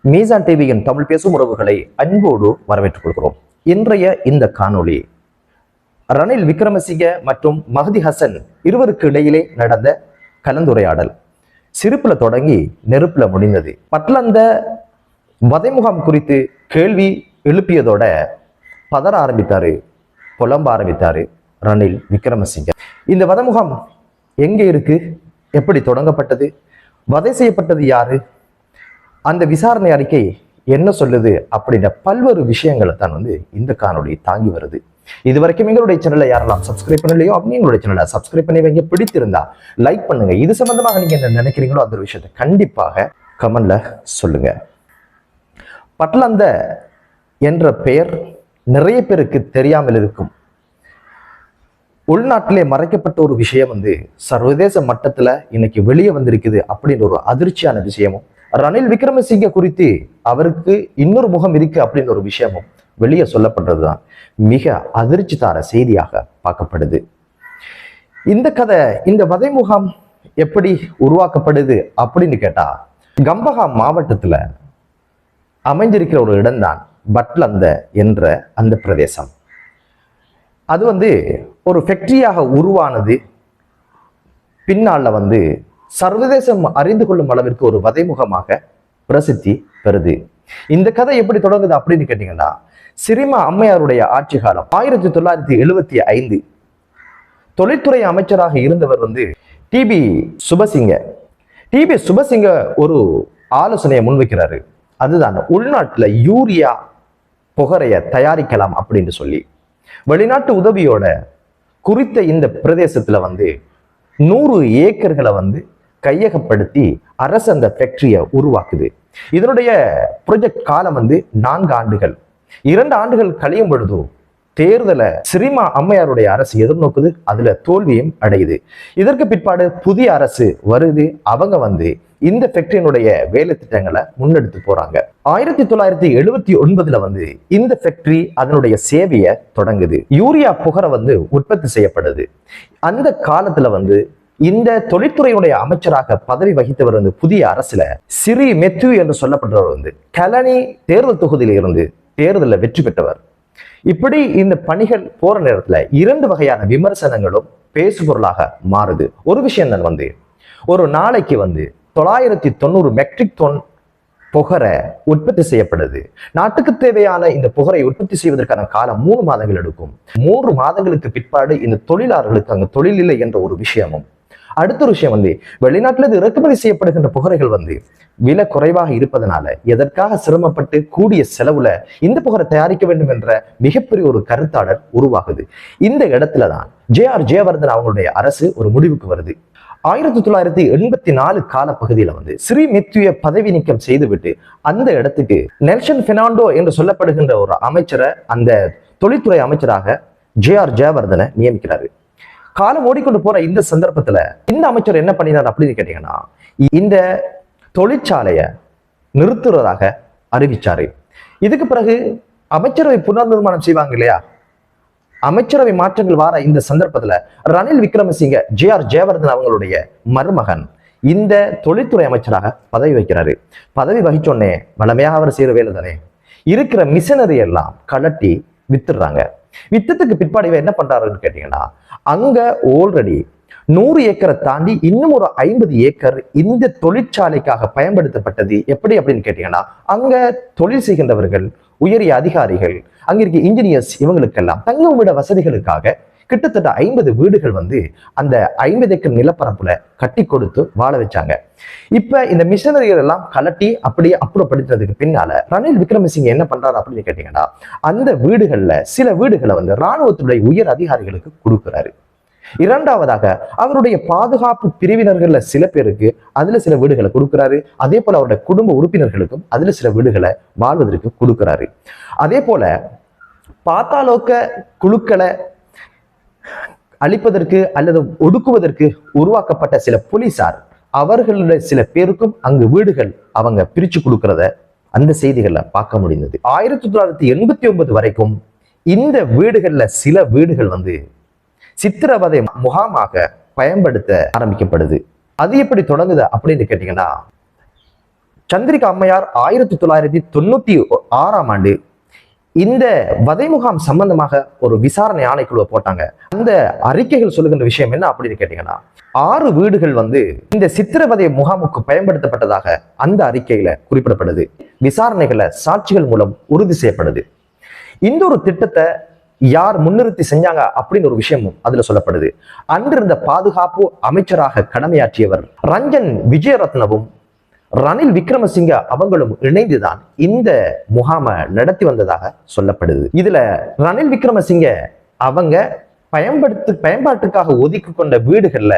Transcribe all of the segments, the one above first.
மீசான் டிவியின் தமிழ் பேசும் உறவுகளை அன்போடு வரவேற்றுக் கொள்கிறோம். இன்றைய இந்த காணொளி ரணில் விக்ரமசிங்க மற்றும் மஹதி ஹசன் இருவருக்கு இடையிலே நடந்த கலந்துரையாடல். சிரிப்புல தொடங்கி நெருப்புல முடிந்தது. பட்லந்த வதைமுகாம் குறித்து கேள்வி எழுப்பியதோட பதற ஆரம்பித்தாரு புலம்ப ஆரம்பித்தாரு ரணில் விக்ரமசிங்க. இந்த வதமுகாம் எங்கே இருக்கு? எப்படி தொடங்கப்பட்டது? வதை செய்யப்பட்டது யாரு? அந்த விசாரணை அறிக்கை என்ன சொல்லுது அப்படின்ற பல்வேறு விஷயங்களை தான் வந்து இந்த காணொலி தாங்கி வருது. இது வரைக்கும் எங்களுடைய சேனலை யாரெல்லாம் சப்ஸ்கிரைப் பண்ணலையோ அப்படி எங்களுடைய சேனலை சப்ஸ்கிரைப் பண்ணி வைங்க. பிடித்திருந்தா லைக் பண்ணுங்க. இது சம்பந்தமாக நீங்க என்ன நினைக்கிறீங்களோ அந்த ஒரு விஷயத்தை கண்டிப்பாக கமெண்ட்ல சொல்லுங்க. பட்லந்த என்ற பெயர் நிறைய பேருக்கு தெரியாமல் இருக்கும். உள்நாட்டிலே மறைக்கப்பட்ட ஒரு விஷயம் வந்து சர்வதேச மட்டத்தில் இன்னைக்கு வெளியே வந்திருக்குது அப்படின்ற ஒரு அதிர்ச்சியான விஷயமும் ரணில் விக்ரமசிங்க குறித்து அவருக்கு இன்னொரு முகம் இருக்கு அப்படின்னு ஒரு விஷயமும் வெளியே சொல்லப்படுறதுதான். மிக அதிர்ச்சி தார செய்தியாக பார்க்கப்படுது. இந்த கதை இந்த வதை முகாம் எப்படி உருவாக்கப்படுது அப்படின்னு கேட்டா கம்பகா மாவட்டத்துல அமைஞ்சிருக்கிற ஒரு இடம்தான் பட்லந்த என்ற அந்த பிரதேசம். அது வந்து ஒரு ஃபேக்டரியாக உருவானது. பின்னால் வந்து சர்வதேசம் அறிந்து கொள்ளும் அளவிற்கு ஒரு வதைமுகமாக பிரசித்தி பெறுது. இந்த கதை எப்படி தொடங்குது அப்படின்னு கேட்டீங்கன்னா சிறிமா அம்மையாருடைய ஆட்சி காலம் ஆயிரத்தி தொள்ளாயிரத்தி எழுபத்தி ஐந்து தொழில்துறை அமைச்சராக இருந்தவர் வந்து டிபி சுபசிங்க. டிபி சுபசிங்க ஒரு ஆலோசனையை முன்வைக்கிறாரு. அதுதான் உள்நாட்டில் யூரியா புகரைய தயாரிக்கலாம் அப்படின்னு சொல்லி. வெளிநாட்டு உதவியோட குறித்த இந்த பிரதேசத்துல வந்து நூறு ஏக்கர்களை வந்து கையகப்படுத்தி அரசு அந்த ஃபேக்டரியை உருவாக்குது. இதனுடைய ப்ரொஜெக்ட் காலம் வந்து நான்கு ஆண்டுகள். இரண்டு ஆண்டுகள் கழியும் பொழுதும் தேர்தலை சிரிமா அம்மையாருடைய அரசு எதிர்நோக்குது அதுல தோல்வியும் அடையுது. இதற்கு பிற்பாடு புதிய அரசு வருது அவங்க வந்து இந்த ஃபேக்டரியினுடைய வேலை திட்டங்களை முன்னெடுத்து போறாங்க. ஆயிரத்தி தொள்ளாயிரத்தி எழுபத்தி ஒன்பதுல வந்து இந்த ஃபேக்டரி அதனுடைய சேவையை தொடங்குது. யூரியா புகரை வந்து உற்பத்தி செய்யப்படுது. அந்த காலத்துல வந்து இந்த தொழில்துறையுடைய அமைச்சராக பதவி வகித்தவர் வந்து புதிய அரசுல சிறி மெத்து என்று சொல்லப்பட்டவர் வந்து கலனி தேர்தல் தொகுதியில் இருந்து தேர்தலில் வெற்றி பெற்றவர். இப்படி இந்த பணிகள் போற நேரத்துல இரண்டு வகையான விமர்சனங்களும் பேசுபொருளாக மாறுது. ஒரு விஷயம் தான் வந்து ஒரு நாளைக்கு வந்து தொள்ளாயிரத்தி தொண்ணூறு மெட்ரிக் தொன் புகரை உற்பத்தி செய்யப்படுது. நாட்டுக்கு தேவையான இந்த புகரை உற்பத்தி செய்வதற்கான காலம் மூணு மாதங்கள் எடுக்கும். மூன்று மாதங்களுக்கு பிற்பாடு இந்த தொழிலாளர்களுக்கு அங்கு தொழில் இல்லை என்ற ஒரு விஷயமும் அடுத்த ஒரு விஷயம் வந்து வெளிநாட்டிலிருந்து இறக்குமதி செய்யப்படுகின்ற புகரைகள் வந்து விலை குறைவாக இருப்பதனால எதற்காக சிரமப்பட்டு கூடிய செலவுல இந்த புகரை தயாரிக்க வேண்டும் என்ற மிகப்பெரிய ஒரு கருத்தாடல் உருவாகுது. இந்த இடத்துல தான் ஜே ஆர் ஜெயவர்தன் அவங்களுடைய அரசு ஒரு முடிவுக்கு வருது. ஆயிரத்தி தொள்ளாயிரத்தி எண்பத்தி நாலு கால பகுதியில வந்து ஸ்ரீ மெத்யுய பதவி நீக்கம் செய்துவிட்டு அந்த இடத்துக்கு நெல்சன் பெர்னாண்டோ என்று சொல்லப்படுகின்ற ஒரு அமைச்சரை அந்த தொழில்துறை அமைச்சராக ஜே ஆர் ஜெயவர்தனை நியமிக்கிறாரு. காலம் ஓடிக்கொண்டு போற இந்த சந்தர்ப்பத்துல இந்த அமைச்சர் என்ன பண்ணினார் அப்படின்னு கேட்டீங்கன்னா இந்த தொழிற்சாலையை நிறுத்துறதாக அறிவிச்சாரு. இதுக்கு பிறகு அமைச்சரவை புனர் நிர்மாணம் செய்வாங்க இல்லையா? அமைச்சரவை மாற்றங்கள் வார இந்த சந்தர்ப்பத்துல ரணில் விக்ரமசிங்க ஜே ஆர் ஜெயவர்தன் அவங்களுடைய மருமகன் இந்த தொழில்துறை அமைச்சராக பதவி வைக்கிறாரு பதவி வகிச்சோடனே வளமையாக அவர் செய்யற வேலை தானே. இருக்கிற மிஷினரி எல்லாம் கலட்டி வித்துடுறாங்க. வித்தத்துக்கு பிற்பாடு இவர் என்ன பண்றாருன்னு கேட்டீங்கன்னா அங்க ஆல்ரெடி நூறு ஏக்கரை தாண்டி இன்னும் ஒரு ஐம்பது ஏக்கர் இந்த தொழிற்சாலைக்காக பயன்படுத்தப்பட்டது எப்படி அப்படின்னு கேட்டீங்கன்னா அங்க தொழில் செய்கின்றவர்கள் உயரிய அதிகாரிகள் அங்க இருக்க இன்ஜினியர்ஸ் இவங்களுக்கெல்லாம் தங்குமிட வசதிகளுக்காக கிட்டத்தட்ட ஐம்பது வீடுகள் வந்து அந்த ஐம்பது ஏக்கர் நிலப்பரப்புல கட்டி கொடுத்து வாழ வச்சாங்க. இப்ப இந்த மிஷனரிகள் எல்லாம் கலட்டி அப்படியே அப்புறப்படுத்தினதுக்கு பின்னால ரணில் விக்ரமசிங்க என்ன பண்றாரு அப்படின்னு கேட்டீங்கன்னா அந்த வீடுகள்ல சில வீடுகளை வந்து ராணுவத்துடைய உயர் அதிகாரிகளுக்கு கொடுக்குறாரு. இரண்டாவதாக அவருடைய பாதுகாப்பு பிரிவினர்கள்ல சில பேருக்கு அதுல சில வீடுகளை கொடுக்கிறாரு. அதே போல அவருடைய குடும்ப உறுப்பினர்களுக்கும் அதுல சில வீடுகளை வாழ்வதற்கு கொடுக்கிறாரு. அதே போல பாத்தாலோக்க குழுக்களை அழிப்பதற்கு அல்லது ஒடுக்குவதற்கு உருவாக்கப்பட்ட சில போலீசார் அவர்களுடைய சில பேருக்கும் அங்கு வீடுகள் அவங்க பிரிச்சு கொடுக்கறத அந்த செய்திகளை பார்க்க முடிந்தது. ஆயிரத்தி தொள்ளாயிரத்தி எண்பத்தி ஒன்பது வரைக்கும் இந்த வீடுகள்ல சில வீடுகள் வந்து சித்திரவதை முகாமாக பயன்படுத்த ஆரம்பிக்கப்படுது. அது எப்படி தொடங்குது அப்படின்னு கேட்டீங்கன்னா சந்திரிகா அம்மையார் ஆயிரத்தி தொள்ளாயிரத்தி தொண்ணூத்தி ஆறாம் ஆண்டு இந்த வதை முகாம் சம்பந்தமாக ஒரு விசாரணை ஆணைக்குழுவை போட்டாங்க. அந்த அறிக்கைகள் சொல்லுகின்ற விஷயம் என்ன அப்படின்னு கேட்டீங்கன்னா ஆறு வீடுகள் வந்து இந்த சித்திரவதை முகாமுக்கு பயன்படுத்தப்பட்டதாக அந்த அறிக்கையில குறிப்பிடப்படுது. விசாரணைகளை சாட்சிகள் மூலம் உறுதி செய்யப்படுது. இந்த ஒரு திட்டத்தை யார் முன்னிறுத்தி செஞ்சாங்க அப்படின்னு ஒரு விஷயமும் அதுல சொல்லப்படுது. அன்றிருந்த பாதுகாப்பு அமைச்சராக கடமையாற்றியவர் ரஞ்சன் விஜயரத்னவும் ரணில் விக்ரமசிங்க அவங்களும் இணைந்துதான் இந்த முகாமை நடத்தி வந்ததாக சொல்லப்படுது. இதுல ரணில் விக்ரமசிங்க அவங்க பயன்படுத்து பயன்பாட்டுக்காக ஒதுக்கி கொண்ட வீடுகள்ல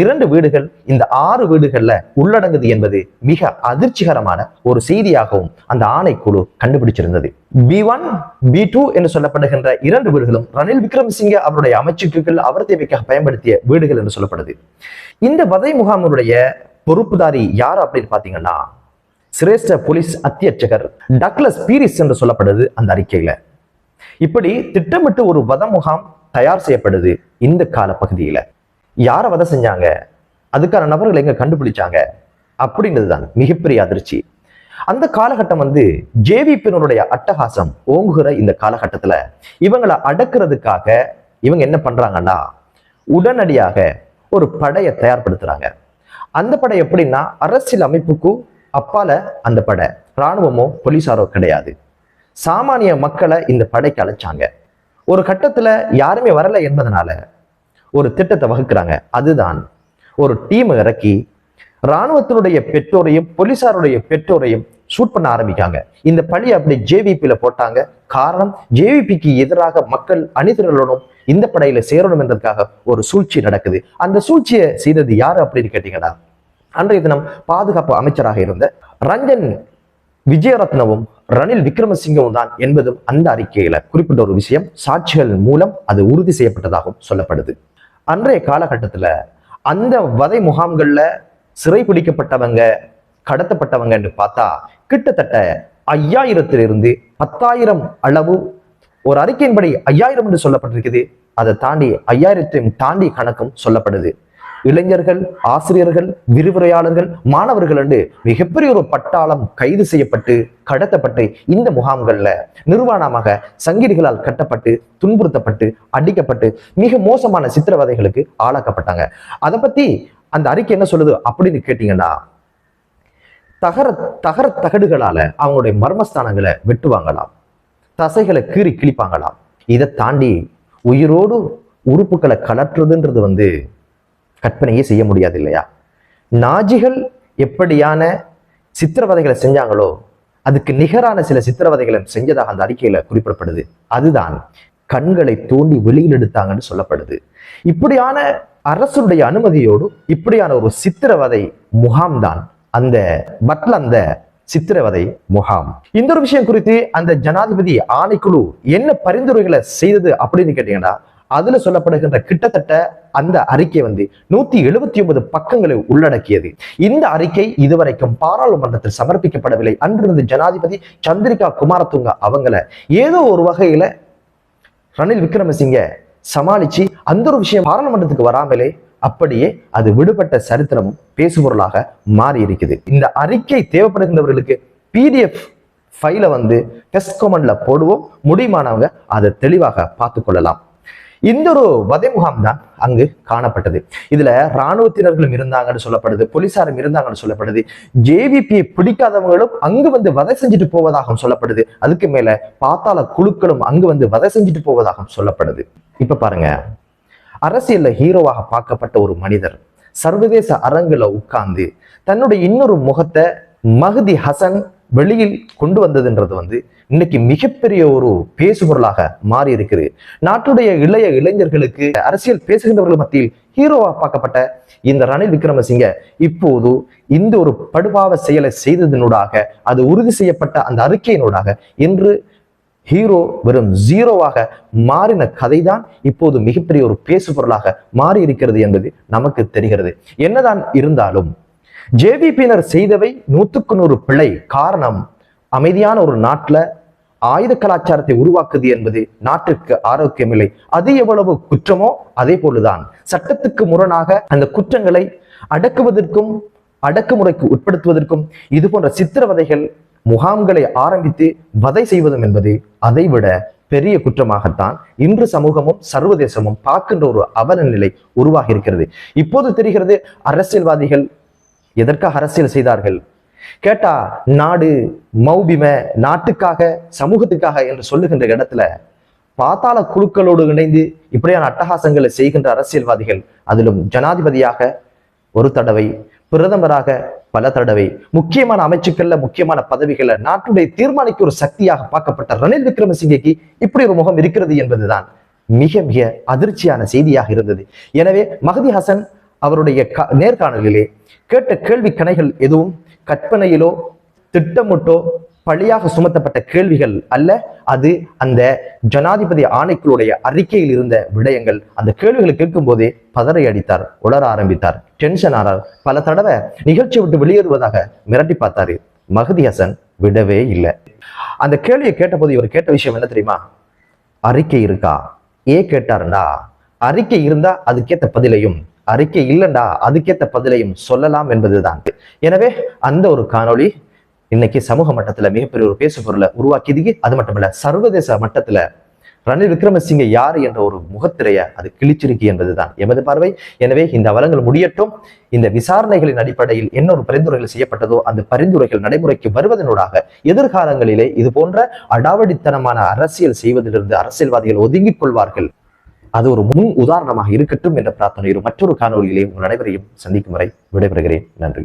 இரண்டு வீடுகள் இந்த ஆறு வீடுகள்ல உள்ளடங்குது என்பது மிக அதிர்ச்சிகரமான ஒரு செய்தியாகவும் அந்த ஆணைக்குழு கண்டுபிடிச்சிருந்தது. பி ஒன் பி டூ என்று சொல்லப்படுகின்ற இரண்டு வீடுகளும் ரணில் விக்ரமசிங்க அவருடைய அமைச்சுக்குகள் அவர் தேவைக்காக பயன்படுத்திய வீடுகள் என்று சொல்லப்படுது. இந்த வதை முகாமருடைய பொறுப்புதாரி யார் அப்படின்னு பாத்தீங்கன்னா சிரேஷ்ட போலீஸ் அத்தியட்சகர் டக்ளஸ் பீரிஸ் என்று சொல்லப்படுது அந்த அறிக்கையில. இப்படி திட்டமிட்டு ஒரு வத முகாம் தயார் செய்யப்படுது இந்த கால பகுதியில யாரை வதை செஞ்சாங்க? அதுக்கான நபர்களை எங்க கண்டுபிடிச்சாங்க? அப்படிங்கிறது தான் மிகப்பெரிய அதிர்ச்சி. அந்த காலகட்டம் வந்து ஜேவிபியினருடைய அட்டகாசம் ஓங்குகிற இந்த காலகட்டத்துல இவங்களை அடக்குறதுக்காக இவங்க என்ன பண்றாங்கன்னா உடனடியாக ஒரு படையை தயார்படுத்துறாங்க. அந்த படை எப்படின்னா அரசியல் அமைப்புக்கும் அப்பால அந்த படை இராணுவமோ போலீசாரோ கிடையாது. சாமானிய மக்களை இந்த படைக்கு அழைச்சாங்க. ஒரு கட்டத்துல யாருமே வரல என்பதனால ஒரு திட்டத்தை வகுக்கிறாங்க. அதுதான் ஒரு டீமை இறக்கி இராணுவத்தினுடைய பெற்றோரையும் போலீசாருடைய பெற்றோரையும் ஷூட் பண்ண ஆரம்பிக்காங்க இந்த பழி அப்படி ஜேவிபியில போட்டாங்க. காரணம் ஜேவிபிக்கு எதிராக மக்கள் அணிதிரளனும் இந்த படையில சேரணும் என்பதற்காக ஒரு சூழ்ச்சி நடக்குது. அந்த சூழ்ச்சியை செய்தது யாரு அப்படின்னு கேட்டீங்கன்னா அன்றைய தினம் பாதுகாப்பு அமைச்சராக இருந்த ரஞ்சன் விஜயரத்னவும் ரணில் விக்ரமசிங்கவும் தான் என்பதும் அந்த அறிக்கையில குறிப்பிட்ட ஒரு விஷயம். சாட்சிகள் மூலம் அது உறுதி செய்யப்பட்டதாகவும் சொல்லப்படுது. அன்றைய காலகட்டத்துல அந்த வதை முகாம்கள்ல சிறை பிடிக்கப்பட்டவங்க கடத்தப்பட்டவங்க என்று பார்த்தா கிட்டத்தட்ட ஐயாயிரத்திலிருந்து பத்தாயிரம் அளவு ஒரு அறிக்கையின்படி ஐயாயிரம் என்று சொல்லப்பட்டிருக்குது. அதை தாண்டி ஐயாயிரத்தையும் தாண்டி கணக்கும் சொல்லப்படுது. இளைஞர்கள் ஆசிரியர்கள் விரிவுரையாளர்கள் மாணவர்கள் என்று மிகப்பெரிய ஒரு பட்டாளம் கைது செய்யப்பட்டு கடத்தப்பட்டு இந்த முகாம்கள்ல நிர்வாணமாக சங்கிலிகளால் கட்டப்பட்டு துன்புறுத்தப்பட்டு அடிக்கப்பட்டு மிக மோசமான சித்திரவதைகளுக்கு ஆளாக்கப்பட்டாங்க. அதை பத்தி அந்த அறிக்கை என்ன சொல்லுது அப்படின்னு கேட்டீங்கன்னா தகர தகர தகடுகளால அவங்களுடைய மர்மஸ்தானங்களை வெட்டுவாங்களாம். தசைகளை கீறி கிழிப்பாங்களாம். இதை தாண்டி உயிரோடு உறுப்புகளை கலற்றுறதுன்றது வந்து கற்பனையே செய்ய முடியாது இல்லையா? நாஜிகள் எப்படியான சித்திரவதைகளை செஞ்சாங்களோ அதுக்கு நிகரான சில சித்திரவதைகளை செஞ்சதாக அந்த அறிக்கையில குறிப்பிடப்படுது. அதுதான் கண்களை தோண்டி வெளியில் எடுத்தாங்கன்னு சொல்லப்படுது. இப்படியான அரசுடைய அனுமதியோடு இப்படியான ஒரு சித்திரவதை முகாம் தான் அந்த பட்ல அந்த சித்திரவதை முகாம். இந்த ஒரு விஷயம் குறித்து அந்த ஜனாதிபதி ஆணைக்குழு என்ன பரிந்துரைகளை செய்தது அப்படின்னு கேட்டீங்கன்னா அதுல சொல்லப்படுகின்ற கிட்டத்தட்ட அந்த அறிக்கை வந்து நூத்தி எழுபத்தி ஒன்பது பக்கங்களை உள்ளடக்கியது. இந்த அறிக்கை இதுவரைக்கும் பாராளுமன்றத்தில் சமர்ப்பிக்கப்படவில்லை. அன்றிருந்து ஜனாதிபதி சந்திரிகா குமாரதுங்க அவங்கள ஏதோ ஒரு வகையில ரணில் விக்ரமசிங்க சமாளிச்சு அந்த ஒரு விஷயம் பாராளுமன்றத்துக்கு வராமலே அப்படியே அது விடுபட்ட சரித்திரமும் பேசுபொருளாக மாறி இருக்குது இந்த அறிக்கை தேவைப்படுகின்றவர்களுக்கு பிடிஎஃப் ஃபைலை வந்து டெஸ்ட் கமெண்ட்ல போடுவோம். முடியுமானவங்க அதை தெளிவாக பார்த்து கொள்ளலாம் இந்த ஒரு வதை முகாம் தான் அங்கு காணப்பட்டது. இதுல இராணுவத்தினர்களும் இருந்தாங்கன்னு சொல்லப்படுது போலீசாரும் இருந்தாங்கன்னு சொல்லப்படுது. ஜேவிபியை பிடிக்காதவங்களும் அங்கு வந்து வதை செஞ்சுட்டு போவதாகவும் சொல்லப்படுது. அதுக்கு மேல பாத்தாள குழுக்களும் அங்கு வந்து வதை செஞ்சுட்டு போவதாகவும் சொல்லப்படுது. இப்ப பாருங்க. அரசியல்ல ஹீரோவாக பார்க்கப்பட்ட ஒரு மனிதர் சர்வதேச அரங்குல உட்கார்ந்து தன்னுடைய இன்னொரு முகத்தை மஹதி ஹசன் வெளியில் கொண்டு வந்ததுன்றது வந்து இன்னைக்கு மிகப்பெரிய ஒரு பேசுபொருளாக மாறி இருக்குது நாட்டுடைய இளைய இளைஞர்களுக்கு அரசியல் பேசுகின்றவர்கள் மத்தியில் ஹீரோவா பார்க்கப்பட்ட இந்த ரணில் விக்ரமசிங்க இப்போது இந்த ஒரு படுபாவ செயலை செய்ததனூடாக அது உறுதி செய்யப்பட்ட அந்த அறிக்கையினூடாக இன்று ஹீரோ வெறும் ஜீரோவாக மாறின கதைதான் இப்போது மிகப்பெரிய ஒரு பேசுபொருளாக மாறி இருக்கிறது என்பது நமக்கு தெரிகிறது. என்னதான் இருந்தாலும் ஜேவிபியினர் செய்தவை நூற்றுக்கு நூறு பிழை. காரணம் அமைதியான ஒரு நாட்டில் ஆயுத கலாச்சாரத்தை உருவாக்குது என்பது நாட்டிற்கு ஆரோக்கியமில்லை. அது எவ்வளவு குற்றமோ அதே போலதான். சட்டத்துக்கு முரணாக அந்த குற்றங்களை அடக்குவதற்கும் அடக்குமுறைக்கு உட்படுத்துவதற்கும் இது போன்ற சித்திரவதைகள் முகாம்களை ஆரம்பித்து வதை செய்வதும் என்பது அதைவிட பெரிய குற்றமாகத்தான் இன்று சமூகமும் சர்வதேசமும் பார்க்கின்ற ஒரு அவல நிலை உருவாகி இருக்கிறது இப்போது தெரிகிறது அரசியல்வாதிகள் எதற்காக அரசியல் செய்தார்கள்? கேட்டா நாடு மௌபிம நாட்டுக்காக சமூகத்துக்காக என்று சொல்லுகின்ற இடத்துல பாத்தாள குழுக்களோடு இணைந்து இப்படியான அட்டகாசங்களை செய்கின்ற அரசியல்வாதிகள் அதிலும் ஜனாதிபதியாக ஒரு தடவை பிரதமராக பல தடவை முக்கியமான அமைச்சுக்கள்ல முக்கியமான பதவிகளை நாட்டுடைய தீர்மானிக்க ஒரு சக்தியாக பார்க்கப்பட்ட ரணில் விக்ரமசிங்கேக்கு இப்படி ஒரு முகம் இருக்கிறது என்பதுதான் மிக மிக அதிர்ச்சியான செய்தியாக இருந்தது. எனவே மகதி ஹசன் அவருடைய க- நேர்காணலிலே கேட்ட கேள்வி கணைகள் எதுவும்? கற்பனையிலோ திட்டமிட்டோ பழியாக சுமத்தப்பட்ட கேள்விகள் அல்ல. அது அந்த ஜனாதிபதி ஆணைக்குழுடைய அறிக்கையில் இருந்த விடயங்கள். அந்த கேள்விகளை கேட்கும் போதே பதறை அடித்தார் உளர ஆரம்பித்தார் டென்ஷன் ஆனார். பல தடவை நிகழ்ச்சி விட்டு வெளியேறுவதாக மிரட்டி பார்த்தாரு. மகதி ஹசன் விடவே இல்லை. அந்த கேள்வியை கேட்டபோது இவர் கேட்ட விஷயம் என்ன தெரியுமா? அறிக்கை இருக்கா? ஏ கேட்டாருண்டா? அறிக்கை இருந்தா அதுக்கேத்த பதிலையும் அறிக்கை இல்லைண்டா அதுக்கேத்த பதிலையும் சொல்லலாம் என்பதுதான். எனவே அந்த ஒரு காணொளி இன்னைக்கு சமூக மட்டத்துல மிகப்பெரிய ஒரு பேசு பொருளை உருவாக்கியதுக்கு அது மட்டுமல்ல சர்வதேச மட்டத்துல ரணில் விக்ரமசிங்க யாரு என்ற ஒரு முகத்திரைய அது கிழிச்சிருக்கு என்பதுதான் எமது பார்வை. எனவே இந்த வளங்கள் முடியட்டும். இந்த விசாரணைகளின் அடிப்படையில் என்ன ஒரு பரிந்துரைகள் செய்யப்பட்டதோ அந்த பரிந்துரைகள் நடைமுறைக்கு வருவதனூடாக எதிர்காலங்களிலே இது போன்ற அடாவடித்தனமான அரசியல் செய்வதிலிருந்து அரசியல்வாதிகள் ஒதுங்கிக் கொள்வார்கள் அது ஒரு முன் உதாரணமாக இருக்கட்டும் என்ற பிரார்த்தனையோடு மற்றொரு காணொலியிலே உங்கள் அனைவரையும் சந்திக்கும் வரை விடைபெறுகிறேன். நன்றி.